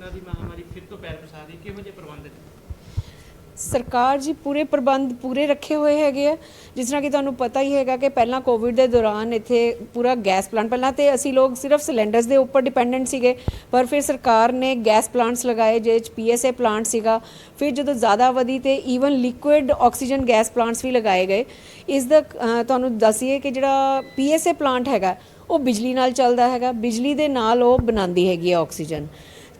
Corona ਦੀ ਮਹਾਮਾਰੀ ਫਿਰ ਤੋਂ ਪੈਰ ਪਸਾਰ ਰਹੀ, ਕਿਹੋ ਜਿਹੇ ਪ੍ਰਬੰਧ ਨੇ? ਸਰਕਾਰ ਜੀ, ਪੂਰੇ ਪ੍ਰਬੰਧ ਪੂਰੇ ਰੱਖੇ ਹੋਏ ਹੈਗੇ ਆ। ਜਿਸ ਤਰ੍ਹਾਂ ਕਿ ਤੁਹਾਨੂੰ ਪਤਾ ਹੀ ਹੈਗਾ ਕਿ ਪਹਿਲਾਂ ਕੋਵਿਡ ਦੇ ਦੌਰਾਨ ਇੱਥੇ ਪੂਰਾ ਗੈਸ ਪਲਾਂਟ, ਪਹਿਲਾਂ ਤੇ ਅਸੀਂ ਲੋਕ ਸਿਰਫ ਸਿਲੰਡਰਸ ਦੇ ਉੱਪਰ ਡਿਪੈਂਡੈਂਟ ਸੀਗੇ, ਪਰ ਫਿਰ ਸਰਕਾਰ ਨੇ ਗੈਸ ਪਲਾਂਟਸ ਲਗਾਏ, ਜਿਹਦੇ ਚ ਪੀਐਸਏ ਪਲਾਂਟ ਸੀਗਾ। ਫਿਰ ਜਦੋਂ ਜ਼ਿਆਦਾ ਵਧੀ ਤੇ even liquid oxygen gas plants ਵੀ ਲਗਾਏ ਗਏ। ਇਸ ਦਾ ਤੁਹਾਨੂੰ ਦੱਸੀਏ ਕਿ ਜਿਹੜਾ ਪੀਐਸਏ ਪਲਾਂਟ ਹੈਗਾ, ਉਹ ਬਿਜਲੀ ਨਾਲ ਚੱਲਦਾ ਹੈਗਾ। ਬਿਜਲੀ ਦੇ ਨਾਲ ਉਹ ਬਣਾਉਂਦੀ ਹੈਗੀ ਆਕਸੀਜਨ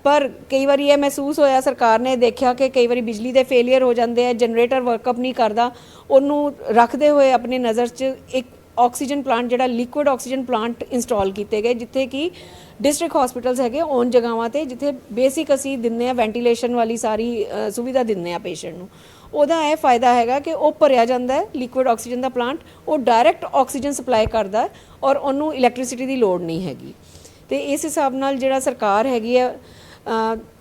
ਪਰ ਕਈ ਵਾਰੀ ਇਹ ਮਹਿਸੂਸ ਹੋਇਆ, ਸਰਕਾਰ ਨੇ ਦੇਖਿਆ ਕਿ ਕਈ ਵਾਰੀ ਬਿਜਲੀ ਦੇ ਫੇਲਿਅਰ ਹੋ ਜਾਂਦੇ ਆ ਜਨਰੇਟਰ ਵਰਕਅਪ ਨਹੀਂ ਕਰਦਾ, ਉਹਨੂੰ ਰੱਖਦੇ ਹੋਏ ਆਪਣੀ ਨਜ਼ਰ 'ਚ ਇੱਕ ਆਕਸੀਜਨ ਪਲਾਂਟ ਜਿਹੜਾ ਲਿਕੁਇਡ ਆਕਸੀਜਨ ਪਲਾਂਟ ਇੰਸਟਾਲ ਕੀਤੇ ਗਏ, ਜਿੱਥੇ ਕਿ ਡਿਸਟ੍ਰਿਕਟ ਹਸਪੀਟਲਸ ਹੈਗੇ ਔਨ ਜਗ੍ਹਾਵਾਂ ਤੇ, ਜਿੱਥੇ ਬੇਸਿਕ ਅਸੀਂ ਦਿੰਦੇ ਆ ਵੈਂਟੀਲੇਸ਼ਨ ਵਾਲੀ ਸਾਰੀ ਸੁਵਿਧਾ ਦਿੰਦੇ ਆ ਪੇਸ਼ੈਂਟ ਨੂੰ। ਉਹਦਾ ਇਹ ਫਾਇਦਾ ਹੈਗਾ ਕਿ ਉਹ ਭਰਿਆ ਜਾਂਦਾ ਹੈ ਲਿਕੁਇਡ ਆਕਸੀਜਨ ਦਾ ਪਲਾਂਟ ਉਹ ਡਾਇਰੈਕਟ ਆਕਸੀਜਨ ਸਪਲਾਈ ਕਰਦਾ ਔਰ ਉਹਨੂੰ ਇਲੈਕਟ੍ਰਿਸਿਟੀ ਦੀ ਲੋੜ ਨਹੀਂ ਹੈਗੀ। ਤੇ ਇਸ ਹਿਸਾਬ ਨਾਲ ਜਿਹੜਾ ਸਰਕਾਰ ਹੈਗੀ ਹੈ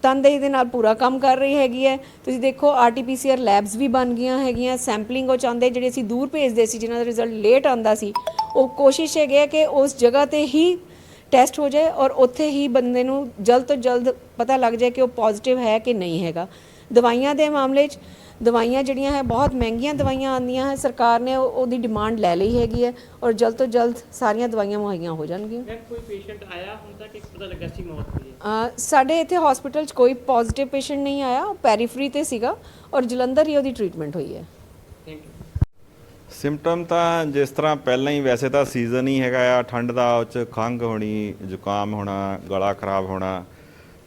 ਤਨਦੇਹੀ ਦੇ ਨਾਲ ਪੂਰਾ ਕੰਮ ਕਰ ਰਹੀ ਹੈਗੀ ਹੈ। ਤੁਸੀਂ ਦੇਖੋ ਆਰਟੀਪੀਸੀਆਰ ਲੈਬਸ ਵੀ ਬਣ ਗਈਆਂ ਹੈਗੀਆਂ। ਸੈਂਪਲਿੰਗ ਉਹ ਚਾਹੁੰਦੇ ਜਿਹੜੇ ਅਸੀਂ ਦੂਰ ਭੇਜਦੇ ਸੀ, ਜਿਨ੍ਹਾਂ ਦਾ ਰਿਜ਼ਲਟ ਲੇਟ ਆਉਂਦਾ ਸੀ, ਉਹ ਕੋਸ਼ਿਸ਼ ਹੈਗੀ ਹੈ ਕਿ ਉਸ ਜਗ੍ਹਾ ਤੇ ਹੀ ਟੈਸਟ ਹੋ ਜਾਏ ਔਰ ਉੱਥੇ ਹੀ ਬੰਦੇ ਨੂੰ ਜਲਦ ਤੋਂ ਜਲਦ ਪਤਾ ਲੱਗ ਜਾਏ ਕਿ ਉਹ ਪੋਜ਼ਿਟਿਵ ਹੈ ਕਿ ਨਹੀਂ ਹੈਗਾ। ਦਵਾਈਆਂ ਦੇ ਮਾਮਲੇ 'ਚ ਦਵਾਈਆਂ ਜਿਹੜੀਆਂ ਹੈ ਬਹੁਤ ਮਹਿੰਗੀਆਂ ਦਵਾਈਆਂ ਆਉਂਦੀਆਂ ਹੈ ਸਰਕਾਰ ਨੇ ਉਹ- ਉਹਦੀ ਡਿਮਾਂਡ ਲੈ ਲਈ ਹੈਗੀ ਹੈ ਔਰ ਜਲਦ ਤੋਂ ਜਲਦ ਸਾਰੀਆਂ ਦਵਾਈਆਂ ਮੁਹੱਈਆ ਹੋ ਜਾਣਗੀਆਂ। ਮੈਂ ਕੋਈ ਪੇਸ਼ੈਂਟ ਆਇਆ ਹੁਣ ਤੱਕ? ਇੱਕ ਪਤਾ ਲੱਗਾ ਸੀ ਮੌਤ ਹੋਈ ਹੈ। ਸਾਡੇ ਇੱਥੇ ਹਸਪੀਟਲ 'ਚ ਕੋਈ ਪੋਜ਼ਿਟਿਵ ਪੇਸ਼ੈਂਟ ਨਹੀਂ ਆਇਆ ਉਹ ਪੈਰੀਫਰੀ ਤੇ ਸੀਗਾ ਔਰ ਜਲੰਧਰ ਹੀ ਉਹਦੀ ਟ੍ਰੀਟਮੈਂਟ ਹੋਈ ਹੈ। ਥੈਂਕ ਯੂ ਸਿੰਪਟਮ ਤਾਂ ਜਿਸ ਤਰ੍ਹਾਂ ਪਹਿਲਾਂ ਹੀ ਵੈਸੇ ਤਾਂ ਸੀਜ਼ਨ ਹੀ ਹੈਗਾ ਆ ਠੰਡ ਦਾ ਉਹ ਚ ਖੰਘ ਹੋਣੀ ਜ਼ੁਕਾਮ ਹੋਣਾ ਗਲਾ ਖਰਾਬ ਹੋਣਾ।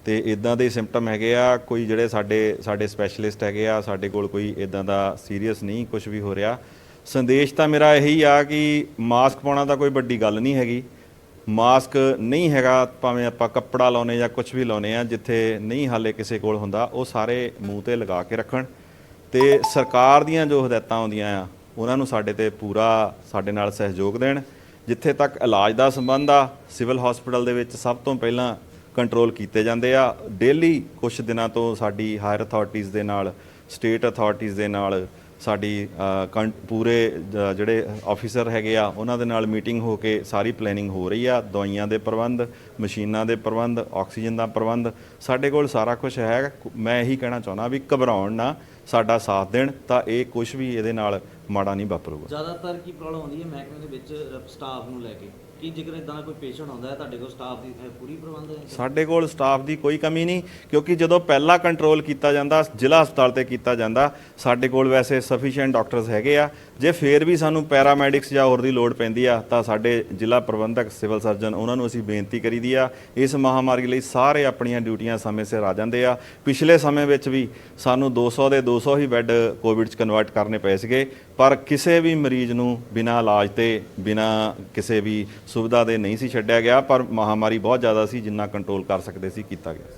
ਤੇ ਇਦਾਂ ਦੇ ਸਿੰਪਟਮ ਹੈਗੇ ਆ, ਕੋਈ ਜਿਹੜੇ ਸਾਡੇ ਸਾਡੇ ਸਪੈਸ਼ਲਿਸਟ ਹੈਗੇ ਆ, ਸਾਡੇ ਕੋਲ ਕੋਈ ਇਦਾਂ ਦਾ ਸੀਰੀਅਸ ਨਹੀਂ ਕੁਝ ਵੀ ਹੋ ਰਿਹਾ। ਸੰਦੇਸ਼ ਤਾਂ ਮੇਰਾ ਇਹੀ ਆ ਕਿ ਮਾਸਕ ਪਾਉਣਾ ਤਾਂ ਕੋਈ ਵੱਡੀ ਗੱਲ ਨਹੀਂ ਹੈਗੀ। ਮਾਸਕ ਨਹੀਂ ਹੈਗਾ, ਭਾਵੇਂ ਆਪਾਂ ਕੱਪੜਾ ਲਾਉਨੇ ਜਾਂ ਕੁਝ ਵੀ ਲਾਉਨੇ ਆ, ਜਿੱਥੇ ਨਹੀਂ ਹਾਲੇ ਕਿਸੇ ਕੋਲ ਹੁੰਦਾ, ਉਹ ਸਾਰੇ ਮੂੰਹ ਤੇ ਲਗਾ ਕੇ ਰੱਖਣ। ਤੇ ਸਰਕਾਰ ਦੀਆਂ ਜੋ ਹਦਾਇਤਾਂ ਆਉਂਦੀਆਂ ਆ, ਉਹਨਾਂ ਨੂੰ ਸਾਡੇ ਤੇ ਪੂਰਾ ਸਾਡੇ ਨਾਲ ਸਹਿਯੋਗ ਦੇਣ। ਜਿੱਥੇ ਤੱਕ ਇਲਾਜ ਦਾ ਸੰਬੰਧ ਆ, ਸਿਵਲ ਹਸਪੀਟਲ ਦੇ ਵਿੱਚ ਸਭ ਤੋਂ ਪਹਿਲਾਂ ਕੰਟਰੋਲ ਕੀਤੇ ਜਾਂਦੇ ਆ। ਡੇਲੀ ਕੁਝ ਦਿਨਾਂ ਤੋਂ ਸਾਡੀ ਹਾਇਰ ਅਥਾਰਟੀਆਂ ਦੇ ਨਾਲ ਸਟੇਟ ਅਥਾਰਟੀਆਂ ਦੇ ਨਾਲ, ਸਾਡੀ ਕੰ- ਪੂਰੇ ਜਿਹੜੇ ਆਫੀਸਰ ਹੈਗੇ ਆ, ਉਹਨਾਂ ਦੇ ਨਾਲ ਮੀਟਿੰਗ ਹੋ ਕੇ ਸਾਰੀ ਪਲੈਨਿੰਗ ਹੋ ਰਹੀ ਆ। ਦਵਾਈਆਂ ਦੇ ਪ੍ਰਬੰਧ, ਮਸ਼ੀਨਾਂ ਦੇ ਪ੍ਰਬੰਧ, ਆਕਸੀਜਨ ਦਾ ਪ੍ਰਬੰਧ, ਸਾਡੇ ਕੋਲ ਸਾਰਾ ਕੁਝ ਹੈ। ਮੈਂ ਇਹੀ ਕਹਿਣਾ ਚਾਹੁੰਦਾ ਵੀ ਘਬਰਾਉਣ ਨਾ, ਸਾਡਾ ਸਾਥ ਦੇਣ, ਤਾਂ ਇਹ ਕੁਝ ਵੀ ਇਹਦੇ ਨਾਲ ਮਾੜਾ ਨਹੀਂ ਵਾਪਰੂਗਾ। ਜ਼ਿਆਦਾਤਰ ਕੀ ਪ੍ਰੋਬਲਮ ਆਉਂਦੀ ਹੈ ਮਹਿਕਮੇ ਦੇ ਵਿੱਚ ਸਟਾਫ ਨੂੰ ਲੈ ਕੇ। ਕੀ ਜੇਕਰ ਇਦਾਂ ਦਾ ਕੋਈ ਪੇਸ਼ੈਂਟ ਆਉਂਦਾ ਹੈ ਤੁਹਾਡੇ ਕੋਲ ਸਟਾਫ ਦੀ ਅਹ, ਪੂਰੀ ਪ੍ਰਬੰਧ ਹੈ? ਸਾਡੇ ਕੋਲ ਸਟਾਫ ਦੀ ਕੋਈ ਕਮੀ ਨਹੀਂ ਕਿਉਂਕਿ ਜਦੋਂ ਪਹਿਲਾਂ ਕੰਟਰੋਲ ਕੀਤਾ ਜਾਂਦਾ ਜ਼ਿਲ੍ਹਾ ਹਸਪਤਾਲ ਤੇ ਕੀਤਾ ਜਾਂਦਾ ਸਾਡੇ ਕੋਲ ਵੈਸੇ ਸਫੀਸ਼ੀਐਂਟ ਡਾਕਟਰਸ ਹੈਗੇ ਆ। ਜੇ ਫੇਰ ਵੀ ਸਾਨੂੰ ਪੈਰਾਮੈਡਿਕਸ ਜਾਂ ਹੋਰ ਦੀ ਲੋੜ ਪੈਂਦੀ ਆ ਤਾਂ ਸਾਡੇ ਜ਼ਿਲ੍ਹਾ ਪ੍ਰਬੰਧਕ ਸਿਵਲ ਸਰਜਨ ਉਹਨਾਂ ਨੂੰ ਅਸੀਂ ਬੇਨਤੀ ਕਰੀਦੀ ਆ ਇਸ ਮਹਾਮਾਰੀ ਲਈ ਸਾਰੇ ਆਪਣੀਆਂ ਡਿਊਟੀਆਂ ਸਮੇਂ ਸਿਰ ਆ ਜਾਂਦੇ ਆ। ਪਿਛਲੇ ਸਮੇਂ ਵਿੱਚ ਵੀ ਸਾਨੂੰ 200 ਦੇ 200 ਹੀ ਬੈੱਡ ਕੋਵਿਡ ਚ ਕਨਵਰਟ ਕਰਨੇ ਪਏ ਸੀਗੇ ਪਰ ਕਿਸੇ ਵੀ ਮਰੀਜ਼ ਨੂੰ ਬਿਨਾਂ ਇਲਾਜ ਤੇ ਬਿਨਾਂ ਕਿਸੇ ਵੀ ਸੁਵਿਧਾ ਦੇ ਨਹੀਂ ਸੀ ਛੱਡਿਆ ਗਿਆ, ਪਰ ਮਹਾਮਾਰੀ ਬਹੁਤ ਜ਼ਿਆਦਾ ਸੀ ਜਿੰਨਾ ਕੰਟਰੋਲ ਕਰ ਸਕਦੇ ਸੀ, ਕੀਤਾ ਗਿਆ